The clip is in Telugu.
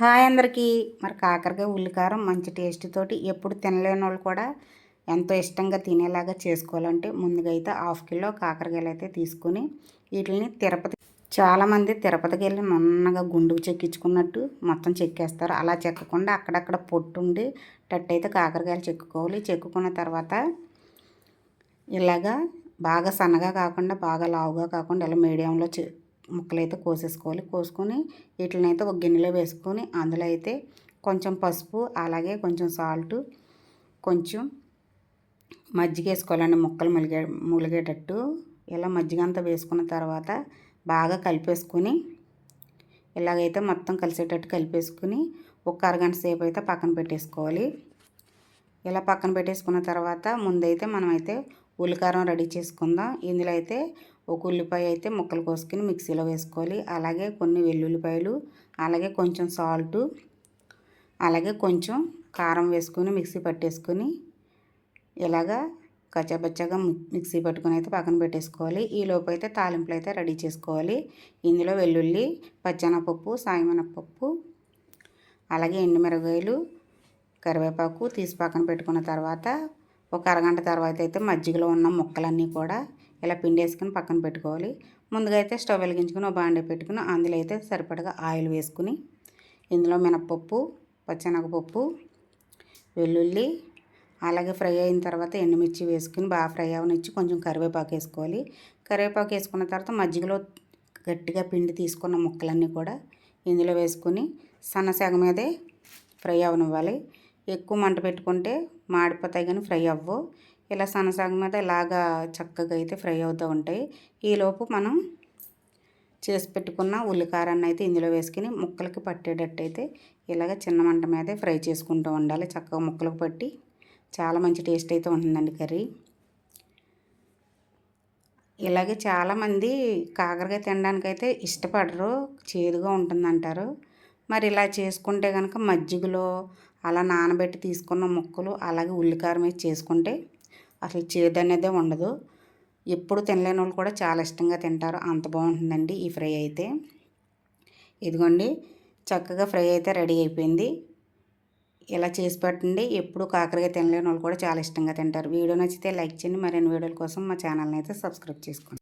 హాయ్ అందరికీ. మరి కాకరకాయ ఉల్లికారం మంచి టేస్ట్ తోటి ఎప్పుడు తినలేని వాళ్ళు కూడా ఎంతో ఇష్టంగా తినేలాగా చేసుకోవాలంటే ముందుగా అయితే హాఫ్ కిలో కాకరకాయలు అయితే తీసుకొని వీటిని తిరుపతి చాలామంది తిరుపతికి వెళ్ళి నున్నగా గుండుకు చెక్కించుకున్నట్టు మొత్తం చెక్కేస్తారు. అలా చెక్కకుండా అక్కడక్కడ పొట్టుండి టట్టయితే కాకరకాయలు చెక్కుకోవాలి. చెక్కుకున్న తర్వాత ఇలాగా బాగా సన్నగా కాకుండా బాగా లావుగా కాకుండా ఇలా మీడియంలో ముక్కలు అయితే కోసేసుకోవాలి. కోసుకొని వీటినైతే ఒక గిన్నెలో వేసుకొని అందులో అయితే కొంచెం పసుపు అలాగే కొంచెం సాల్ట్ కొంచెం మజ్జిగ వేసుకోవాలండి ముక్కలు ములిగే ములిగేటట్టు. ఇలా మజ్జిగ అంతా వేసుకున్న తర్వాత బాగా కలిపేసుకొని ఇలాగైతే మొత్తం కలిసేటట్టు కలిపేసుకుని ఒక అరగంట సేపు అయితే పక్కన పెట్టేసుకోవాలి. ఇలా పక్కన పెట్టేసుకున్న తర్వాత ముందైతే మనమైతే ఉల్లికారం రెడీ చేసుకుందాం. ఇందులో అయితే ఒక ఉల్లిపాయ అయితే ముక్కలు కోసుకొని మిక్సీలో వేసుకోవాలి. అలాగే కొన్ని వెల్లుల్లిపాయలు అలాగే కొంచెం సాల్టు అలాగే కొంచెం కారం వేసుకొని మిక్సీ పట్టేసుకొని ఇలాగా కచ్చబచ్చగా మిక్సీ పట్టుకొని అయితే పక్కన పెట్టేసుకోవాలి. ఈ లోపు అయితే తాలింపులు అయితే రెడీ చేసుకోవాలి. ఇందులో వెల్లుల్లి పచ్చెనపప్పు సాయమనపప్పు అలాగే ఎండుమిరగాయలు కరివేపాకు తీసి పక్కన పెట్టుకున్న తర్వాత ఒక అరగంట తర్వాత అయితే మజ్జిగలో ఉన్న ముక్కలన్నీ కూడా ఇలా పిండి వేసుకుని పక్కన పెట్టుకోవాలి. ముందుగా అయితే స్టవ్ వెలిగించుకుని ఒక బాండే పెట్టుకుని అందులో అయితే సరిపడగా ఆయిల్ వేసుకుని ఇందులో మినప్పప్పు పచ్చెనగపప్పు వెల్లుల్లి అలాగే ఫ్రై అయిన తర్వాత ఎండుమిర్చి వేసుకుని బాగా ఫ్రై అవనిచ్చి కొంచెం కరివేపాకు వేసుకోవాలి. కరివేపాకు వేసుకున్న తర్వాత మజ్జిగలో గట్టిగా పిండి తీసుకున్న ముక్కలన్నీ కూడా ఇందులో వేసుకొని సన్నసగ మీదే ఫ్రై అవనివ్వాలి. ఎక్కువ మంట పెట్టుకుంటే మాడిపోతాయి కానీ ఫ్రై అవ్వవు ఇలా సనసాగ మీద ఇలాగా చక్కగా అయితే ఫ్రై అవుతూ ఉంటాయి. ఈలోపు మనం చేసి పెట్టుకున్న ఉల్లికారాన్ని అయితే ఇందులో వేసుకుని ముక్కలకి పట్టేటట్టు అయితే ఇలాగ చిన్న మంట మీదే ఫ్రై చేసుకుంటూ ఉండాలి. చక్కగా ముక్కలకు పట్టి చాలా మంచి టేస్ట్ అయితే ఉంటుందండి కర్రీ. ఇలాగే చాలామంది కాకరకాయ తినడానికైతే ఇష్టపడరు. చేదుగా ఉంటుందంటారు. మరి ఇలా చేసుకుంటే కనుక మజ్జిగలో అలా నానబెట్టి తీసుకున్న ముక్కలు అలాగే ఉల్లికారం వేసి చేసుకుంటే అసలు చేదు అనేదే ఉండదు. ఎప్పుడు తినలేని వాళ్ళు కూడా చాలా ఇష్టంగా తింటారు. అంత బాగుంటుందండి ఈ ఫ్రై అయితే. ఇదిగోండి చక్కగా ఫ్రై అయితే రెడీ అయిపోయింది. ఇలా చేసి పెట్టండి. ఎప్పుడు కాకరకాయ తినలేని వాళ్ళు కూడా చాలా ఇష్టంగా తింటారు. వీడియో నచ్చితే లైక్ చేయండి. మరిన్ని వీడియోల కోసం మా ఛానల్ని అయితే సబ్స్క్రైబ్ చేసుకోండి.